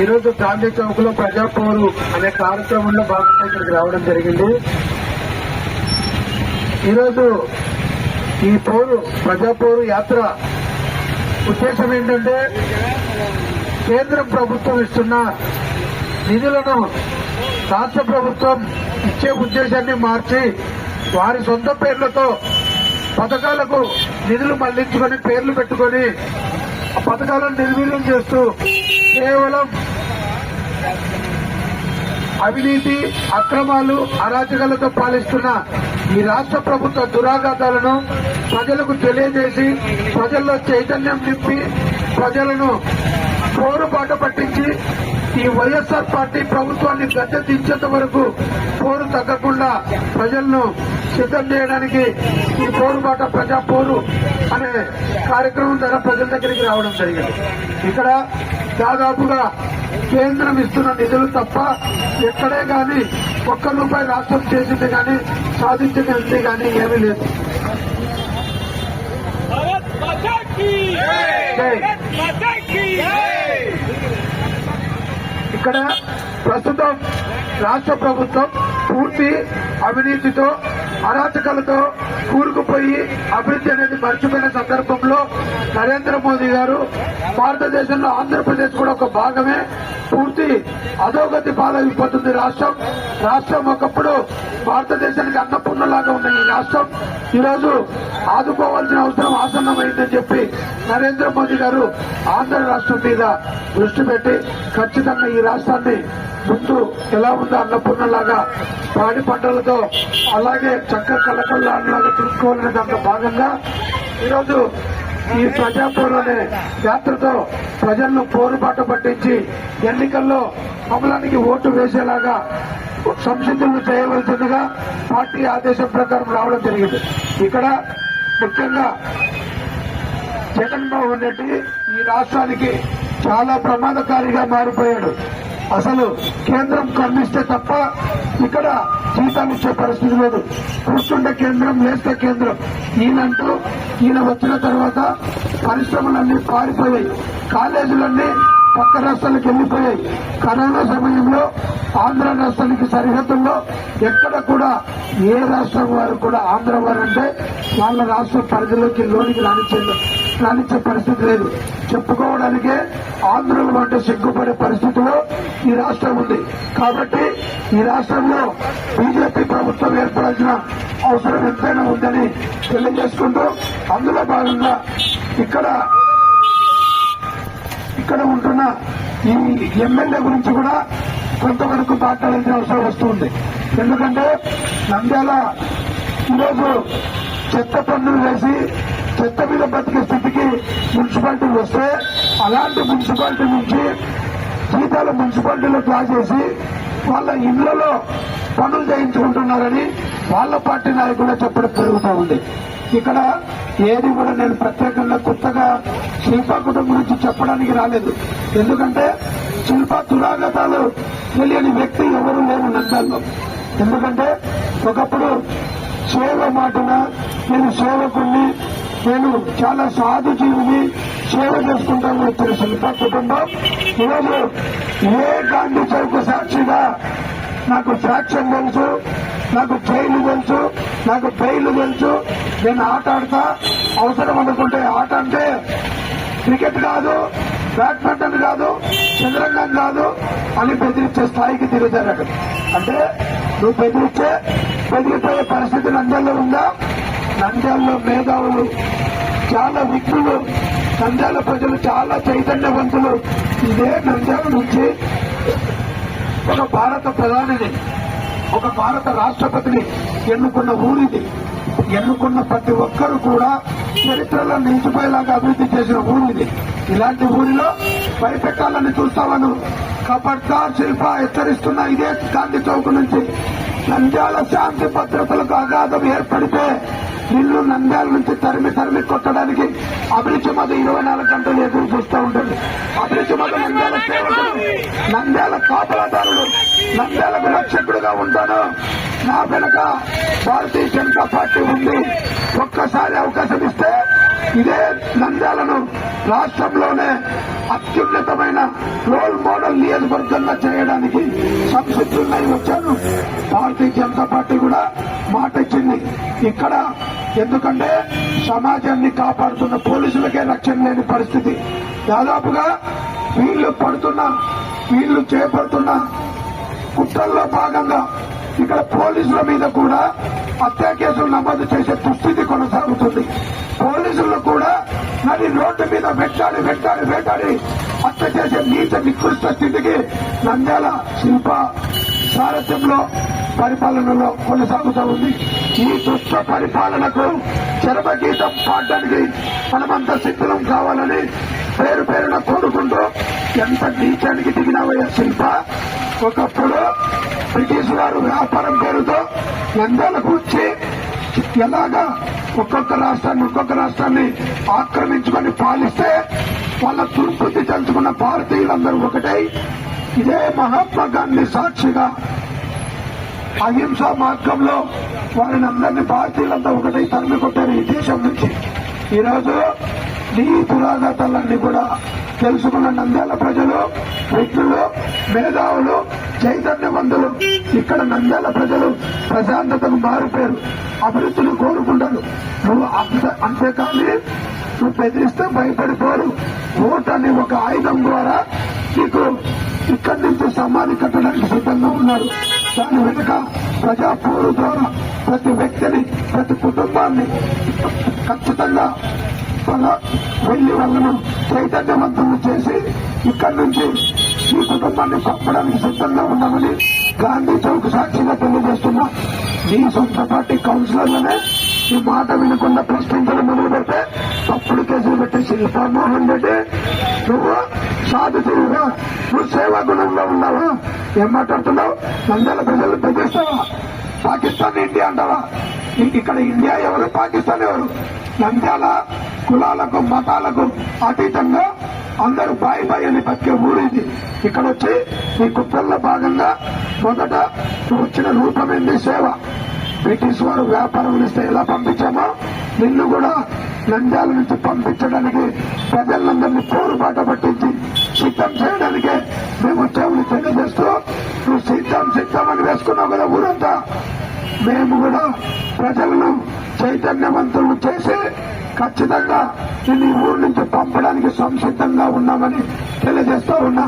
ఈరోజు గాంధీ చౌక్లో ప్రజాపోరు అనే కార్యక్రమంలో భాగంగా ఇక్కడికి రావడం జరిగింది. ఈరోజు ఈ పోరు ప్రజాపోరు యాత్ర ఉద్దేశం ఏంటంటే కేంద్ర ప్రభుత్వం ఇస్తున్న నిధులను రాష్ట్ర ప్రభుత్వం ఇచ్చే ఉద్దేశాన్ని మార్చి వారి సొంత పేర్లతో పథకాలకు నిధులు మళ్ళించుకొని పేర్లు పెట్టుకొని ఆ పథకాలను నిర్వీర్యం చేస్తూ కేవలం అవినీతి అక్రమాలు అరాచకాలతో పాలిస్తున్న ఈ రాష్ట్ర ప్రభుత్వ దురాఘాతాలను ప్రజలకు తెలియజేసి ప్రజల్లో చైతన్యం నింపి ప్రజలను పోరుబాట పట్టించి ఈ వైఎస్ఆర్ పార్టీ ప్రభుత్వాన్ని గద్దె దించేంత వరకు పోరు తగ్గకుండా ప్రజలను సిద్ధం చేయడానికి ఈ పోరుబాట ప్రజా పోరు అనే కార్యక్రమం ద్వారా ప్రజల దగ్గరికి రావడం జరిగింది. ఇక్కడ దాదాపుగా కేంద్రం ఇస్తున్న నిధులు తప్ప ఎక్కడే కానీ ఒక్క రూపాయి రాష్ట్రం చేసింది కానీ సాధించినది కానీ ఏమీ లేదు. ఇక్కడ ప్రస్తుతం రాష్ట్ర ప్రభుత్వం పూర్తి అవినీతితో అరాచకాలతో కూరుకుపోయి అభివృద్ధి అనేది మర్చిపోయిన సందర్భంలో నరేంద్ర మోదీ గారు భారతదేశంలో ఆంధ్రప్రదేశ్ కూడా ఒక భాగమే. పూర్తి అధోగతి పాలైపోతుంది రాష్ట్రం. రాష్ట్రం ఒకప్పుడు భారతదేశానికి అన్నపూర్ణలాగా ఉన్న ఈ రాష్ట్రం. ఈరోజు ఆదుకోవాల్సిన అవసరం ఆసన్నమైందని చెప్పి నరేంద్ర మోదీ గారు ఆంధ్ర రాష్ట్రం మీద దృష్టి పెట్టి ఖచ్చితంగా ఈ రాష్ట్రాన్ని ముందు ఎలా ఉందో అన్నపూర్ణలాగా పాడి పంటలతో అలాగే చక్క కలకల్లాగా చూసుకోవాలనే దాంట్లో భాగంగా ఈరోజు ఈ ప్రజాపోరు అనే యాత్రతో ప్రజలను పోరుబాట పట్టించి ఎన్నికల్లో అమలానికి ఓటు వేసేలాగా సంసిద్ధులు చేయవలసిందిగా పార్టీ ఆదేశం ప్రకారం రావడం జరిగింది. ఇక్కడ ముఖ్యంగా జగన్మోహన్ రెడ్డి ఈ రాష్ట్రానికి చాలా ప్రమాదకారిగా మారిపోయాడు. అసలు కేంద్రం కన్నిస్తే తప్ప ఇక్కడ జీతాలు ఇచ్చే పరిస్థితి లేదు. కూర్చుంటే కేంద్రం లేస్తే కేంద్రం. ఈయనంటూ ఈయన వచ్చిన తర్వాత పరిశ్రమలన్నీ పారిపోయాయి. కాలేజీలన్నీ పక్క రాష్ట్రాలకు వెళ్ళిపోయాయి కరోనా సమయంలో ఆంధ్ర రాష్ట్రానికి సరిహద్దుల్లో ఎక్కడ కూడా ఏ రాష్ట్రం వారు కూడా ఆంధ్ర వారు అంటే వాళ్ళ రాష్ట్ర పరిధిలోకి లోనికి రాణించే రాణించే పరిస్థితి లేదు. చెప్పుకోవడానికే ఆంధ్రులు అంటే సిగ్గుపడే పరిస్థితిలో ఈ రాష్ట్రం ఉంది. కాబట్టి ఈ రాష్ట్రంలో బీజేపీ ప్రభుత్వం ఏర్పడాల్సిన అవసరం ఎంతైనా ఉందని తెలియజేసుకుంటూ అందులో భాగంగా ఇక్కడ ఇక్కడ ఉంటున్న ఈ ఎమ్మెల్యే గురించి కూడా కొంతవరకు మాట్లాడాల్సిన అవసరం వస్తుంది. ఎందుకంటే నంద్యాల ఈరోజు చెత్త పన్నులు వేసి చెత్త మీద బతికే స్థితికి మున్సిపాలిటీ వస్తే అలాంటి మున్సిపాలిటీ నుంచి జీతాలు మున్సిపాలిటీలో డ్రా చేసి వాళ్ళ ఇళ్ళలో పనులు చేయించుకుంటున్నారని వాళ్ళ పార్టీ నాయకులే చెప్పడం జరుగుతూ ఉంది. ఇక్కడ ఏది కూడా నేను ప్రత్యేకంగా కొత్తగా శిల్పా కుటుంబం గురించి చెప్పడానికి రాలేదు. ఎందుకంటే శిల్ప దురాగతాలు తెలియని వ్యక్తి ఎవరు లేరు నంద్యాల్లో. ఎందుకంటే ఒకప్పుడు సేవ మాటన నేను సేవకుణ్ణి నేను చాలా సాధు జీవిని సేవ చేసుకుంటాను వచ్చిన శిల్ప కుటుంబం. ఈరోజు ఏ గాంధీ చౌక సాక్షిగా నాకు ఫ్రాక్షన్ తెలుసు నాకు ట్రైన్లు తెలుసు నాకు ట్రైన్లు తెలుసు. నేను ఆట ఆడతా అవసరం అనుకుంటే ఆట అంటే క్రికెట్ కాదు బ్యాడ్మింటన్ కాదు చంద్రంగం కాదు అని బెదిరించే స్థాయికి తిరుగుతారు అంటే నువ్వు బెదిరించే బెదిరిపోయే పరిస్థితి నంద్యాలలో ఉందా? నంద్యాలలో మేధావులు చాలా విజ్ఞులు నంద్యాల ప్రజలు చాలా చైతన్యవంతులు. ఇదే నంద్యాల నుంచి ఒక భారత ప్రధానిని ఒక భారత రాష్ట్రపతిని ఎన్నుకున్న ఊరిది ఎన్నుకున్న ప్రతి ఒక్కరు కూడా చరిత్రలో నిలిచిపోయేలాగా అభివృద్ధి చేసిన ఊరిది. ఇలాంటి ఊరిలో భయపెట్టాలని చూస్తామను కబడ్దార్ శిల్ప హెచ్చరిస్తున్న ఇదే గాంధీ చౌక్ నుంచి. నంద్యాల శాంతి భద్రతలకు అగాధం ఏర్పడితే నిన్ను నంద్యాల నుంచి తరిమి తరిమి కొట్టడానికి అభిరుచి మత ఇరవై నాలుగు గంటలు ఎదురు చూస్తూ ఉంటుంది. అభిరుచి మత నంద్యాల సేవకుడు నంద్యాల కాపలాదారుడు నంద్యాలకు రక్షకుడుగా ఉంటాను నా వెనక భారతీయ జనతా పార్టీ ఉంది. ఒక్కసారి అవకాశం ఇస్తే ఇదే నంద్యాలను రాష్ట్రంలోనే అత్యున్నతమైన రోల్ మోడల్ నియోజకవర్గంగా చేయడానికి సంసిద్ధులై వచ్చాను భారతీయ జనతా పార్టీ కూడా మాట ఇచ్చింది. ఇక్కడ ఎందుకంటే సమాజాన్ని కాపాడుతున్న పోలీసులకే రక్షణ లేని పరిస్థితి. దాదాపుగా వీళ్ళు పడుతున్న వీళ్ళు చేపడుతున్న కుట్రల్లో భాగంగా ఇక్కడ పోలీసుల మీద కూడా హత్యా కేసులు నమోదు చేసే దుస్థితి కొనసాగుతుంది. పోలీసులు కూడా నది రోడ్డు మీద వెంటాడి వెంటాడి వెంటాడి హత్య చేసే నీచ నికృష్ట స్థితికి నంద్యాల శిల్ప సారథ్యంలో పరిపాలనలో కొనసాగుతూ ఉంది. ఈ దుష్ట పరిపాలనకు చరమగీతం పాడడానికి మనమంతా సిద్ధం కావాలని పేరు పేరున కోరుకుంటూ ఎంత నీచానికి దిగినవయ్యా శిల్ప. ఒకప్పుడు బ్రిటిష్ వారు వ్యాపారం పేరుతో నంద్యాలకు వచ్చి ఎలాగా ఒక్కొక్క రాష్ట్రాన్ని ఒక్కొక్క రాష్ట్రాన్ని ఆక్రమించుకొని పాలిస్తే వాళ్ళ దుర్బుద్ధి తెలుసుకున్న భారతీయులందరూ ఒకటై ఇదే మహాత్మా గాంధీ సాక్షిగా అహింసా మార్గంలో వారిని అందరినీ భారతీయులంతా ఒకటై తరిమి కొట్టారు ఈ దేశం నుంచి. ఈరోజు నీ పురాగతాలన్నీ కూడా తెలుసుకున్న నంద్యాల ప్రజలు వ్యక్తులు మేధావులు చైతన్యవంతులు ఇక్కడ నంద్యాల ప్రజలు ప్రశాంతతకు మారిపోయారు అభివృద్ధిని కోరుకుంటారు. నువ్వు అంతేకాని నువ్వు బెదిరిస్తే భయపడిపోరు. ఓటు అనే ఒక ఆయుధం ద్వారా నీకు ఇక్కడి నుంచి సమాధి కట్టడానికి సిద్ధంగా ఉన్నారు. దాని వెనుక ప్రజాపోరు ద్వారా ప్రతి వ్యక్తిని ప్రతి కుటుంబాన్ని ఖచ్చితంగా వెళ్ళి వాళ్ళను చైతన్యవంతం చేసి ఇక్కడి నుంచి ఈ కుటుంబాన్ని పంపడానికి సిద్ధంగా ఉన్నామని గాంధీ చౌక్ సాక్షిగా తెలియజేస్తున్నా. మీ సొంత పార్టీ కౌన్సిలర్లనే ఈ మాట వినకుండా ప్రశ్నించడం మొదలు పెడితే తప్పుడు కేసులు పెట్టే శిల్పామోహన్ రెడ్డి నువ్వు సాధువుగా నువ్వు సేవా గుణంలో ఉన్నావా? ఏం మాట్లాడుతున్నావు? నంద్యాల ప్రజలు బెదిరిస్తావా పాకిస్తాన్ ఇండియా అంటావా? ఇక్కడ ఇండియా ఎవరు? పాకిస్తాన్ ఎవరు? నంద్యాల కులాలకు మతాలకు అతీతంగా అందరూ బాయి బాయ్ అని బతికే ఊరింది ఇక్కడ వచ్చి ఈ కుట్రల్లో భాగంగా మొదట వచ్చిన రూపమైంది సేవ. బ్రిటిష్ వారు వ్యాపారం ఇస్తే ఎలా పంపించామో నిన్ను కూడా నంద్యాల నుంచి పంపించడానికి ప్రజలందరినీ పోరుబాట పట్టించి సిద్ధం చేయడానికే మేము చెవులు తెలియజేస్తూ నువ్వు సిద్ధం సిద్ధం అని వేసుకున్నావు కదా ఊరంతా. మేము కూడా ప్రజలను చైతన్యవంతులను చేసి ఖచ్చితంగా నిన్ను ఊరు నుంచి పంపడానికి సంసిద్ధంగా ఉన్నామని తెలియజేస్తా ఉన్నా.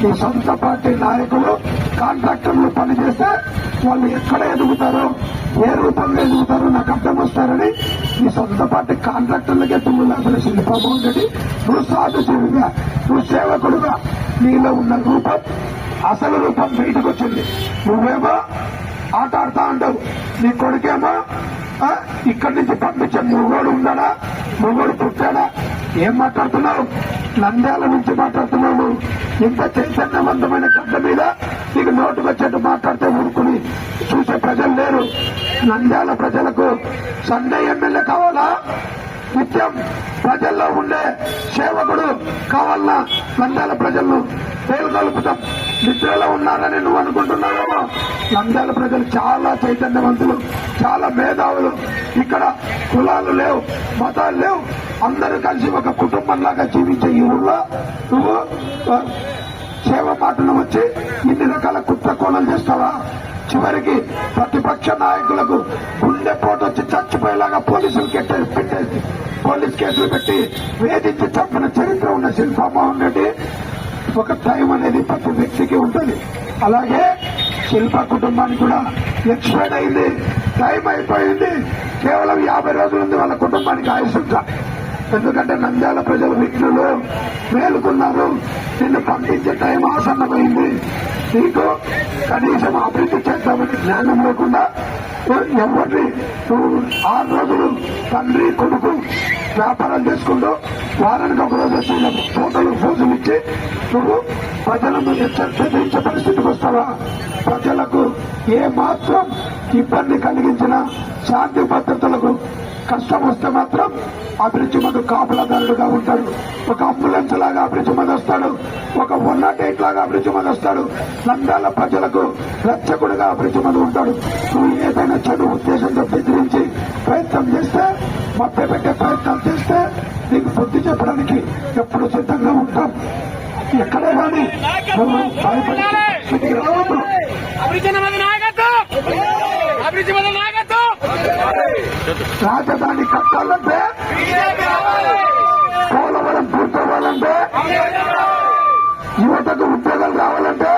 ఈ సొంత పార్టీ నాయకులు కాంట్రాక్టర్లు పనిచేస్తే వాళ్ళు ఎక్కడ ఎదుగుతారో ఏ రూపంలో ఎదుగుతారో నాకు అర్థం వస్తారని ఈ సొంత పార్టీ కాంట్రాక్టర్లకే తుమ్ములు అసలు శిల్పమోహన్ రెడ్డి నువ్వు సాధుశీలుగా నువ్వు సేవకుడుగా నీలో ఉన్న రూపం అసలు రూపం బయటకు వచ్చింది. నువ్వేమో ఆట ఆడుతా ఉంటావు నీ కొడుకేమో ఇక్కడి నుంచి పంపించే మొగోడు ఉన్నాడా? మొగోడు పుట్టాడా? ఏం మాట్లాడుతున్నావు? నంద్యాల నుంచి మాట్లాడుతున్నావు ఇంత చైతన్యవంతమైన గడ్డ మీద నీకు నోటుకు వచ్చేట్టు మాట్లాడితే ఊరుకుని చూసే ప్రజలు లేరు. నంద్యాల ప్రజలకు సండే ఎమ్మెల్యే కావాలా? నిత్యం ప్రజల్లో ఉండే సేవకుడు కావాలన్న నంద్యాల ప్రజలను పేరుగలుపుతాం నిద్రలో ఉన్నారని నువ్వు అనుకుంటున్నావేమో? నంద్యాల ప్రజలు చాలా చైతన్యవంతులు చాలా మేధావులు. ఇక్కడ కులాలు లేవు మతాలు లేవు. అందరూ కలిసి ఒక కుటుంబంలాగా జీవించే ఈ ఊళ్ళో నువ్వు సేవ మాటను వచ్చి ఇన్ని రకాల కుట్ర కోణాలు చేస్తావా? చివరికి ప్రతిపక్ష నాయకులకు గుండెపోటు వచ్చి చచ్చిపోయేలాగా పోలీసులు కెట్టే పెట్టేసి పోలీస్ కేసులు పెట్టి వేధించి చంపిన చరిత్ర ఉన్న శిల్పామోహన్ రెడ్డి ఒక టైం అనేది ప్రతి వ్యక్తికి ఉంటుంది. అలాగే శిల్ప కుటుంబానికి కూడా ఎక్స్పైర్ అయింది టైం అయిపోయింది. కేవలం యాభై రోజులు ఉంది వాళ్ళ కుటుంబానికి ఆయుష్ ఎందుకంటే నంద్యాల ప్రజలు మిత్రులు మేలుకున్నారు. నిన్ను పంపించే టైం ఆసన్నమైంది. నీకు కనీసం అభివృద్ధి చేద్దామని జ్ఞానం లేకుండా ఎవరిని ఆరు రోజులు తండ్రి కొడుకు వ్యాపారం చేసుకుంటూ వారానికి ఒక రోజు వచ్చి ఇలా భోజనం ఇచ్చి నువ్వు ప్రజల ముందు చర్చించే పరిస్థితికి వస్తావా? ప్రజలకు ఏ మాత్రం ఇబ్బంది కలిగించిన శాంతి భద్రతలకు కష్టం వస్తే మాత్రం అభిరుచి మందు కాపులదారుడుగా ఉంటాడు. ఒక అంబులెన్స్ లాగా అభిరుచి మంది వస్తాడు. ఒక వన్ నాట్ ఎయిట్ లాగా అభిరుచి మంది వస్తాడు. నందాల ప్రజలకు రక్షకుడుగా అభిరుచి మంది ఉంటాడు. నువ్వు ఏదైనా చెడు ఉద్దేశంతో బెదిరించి ప్రయత్నం చేస్తే మభ్య పెట్టే ప్రయత్నం చేస్తే నీకు బుద్ధి చెప్పడానికి ఎప్పుడు సిద్ధంగా ఉంటాం. ఎక్కడే కానీ నువ్వు భయపడే రావద్దు. రాజధాని కట్టాలంటే పోలవరం పూర్తవ్వాలంటే యువతకు ఉద్యోగాలు రావాలంటే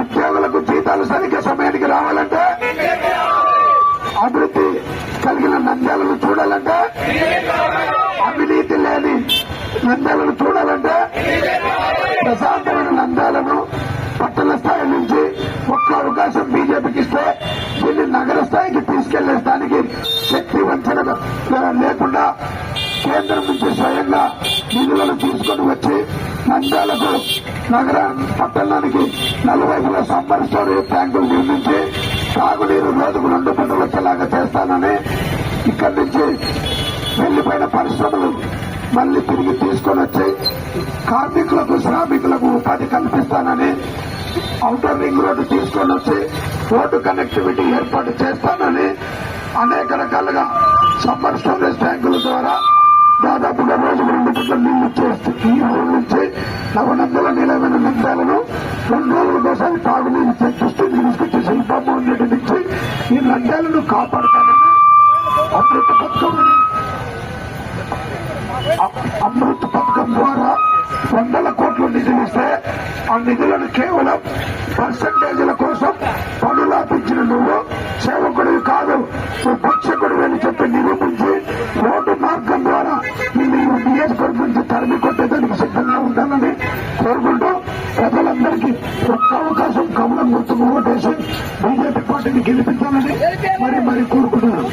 ఉద్యోగులకు జీతాలు సరిగ్గా సమయానికి రావాలంటే అభివృద్ధి కలిగిన నంద్యాలను చూడాలంటే? అవినీతి లేని నంద్యాలను చూడాలంటే? ప్రశాంతమైన నంద్యాలను పట్టణ స్థాయి నుంచి ఒక్క అవకాశం బీజేపీకి ఇస్తే దీన్ని నగర స్థాయికి తీసుకెళ్ళే దానికి శక్తి వంచన లేకుండా కేంద్రం నుంచి స్వయంగా నిధులను తీసుకొని వచ్చి నంద్యాలకు నగర పట్టణానికి నలువైపుల సమ్మర్ స్టోరేజ్ ట్యాంకులు నిర్మించి సాగునీరు రోజుకు రెండు పంటలు వచ్చేలాగా చేస్తానని ఇక్కడి నుంచి వెళ్ళిపోయిన పరిశ్రమలు మళ్ళీ తిరిగి తీసుకొని వచ్చి కార్మికులకు శ్రామికులకు ఉపాధి కల్పిస్తానని అవుటర్ రింగ్ రోడ్డు తీసుకొని వచ్చి రోడ్డు కనెక్టివిటీ ఏర్పాటు చేస్తానని అనేక రకాలుగా సమ్మర్ స్టోరేజ్ ట్యాంకుల ద్వారా దాదాపుగా రోజు రెండు పుట్ల నీళ్ళు చేస్తూ ఈ ఊరు నుంచి నవనందల నిలవైన నందాలను రెండు రోజులకోసారి తాగునీరు దృష్టి తీసుకొచ్చి శిల్పమోహన్ రెడ్డి నుంచి ఈ నందాలను కాపాడతానని అమృత పథకం అమృత పథకం ద్వారా వందల కోట్లు నిధులు ఇస్తే ఆ నిధులను కేవలం పర్సంటేజీల కోసం పనులాపించిన నువ్వు సేవకుడివి కాదు నువ్వు పక్షకుడివి అని చెప్పి నిరూపించి రోడ్డు మార్గం ద్వారా నిన్ను తరిమి కొట్టేదానికి సిద్ధంగా ఉండాలని కోరుకుంటూ ప్రజలందరికీ ఒక్క అవకాశం కమలం గుర్తుకు ఓటేసి బీజేపీ పార్టీని గెలిపించాలని మరి మరి కోరుకుంటున్నాను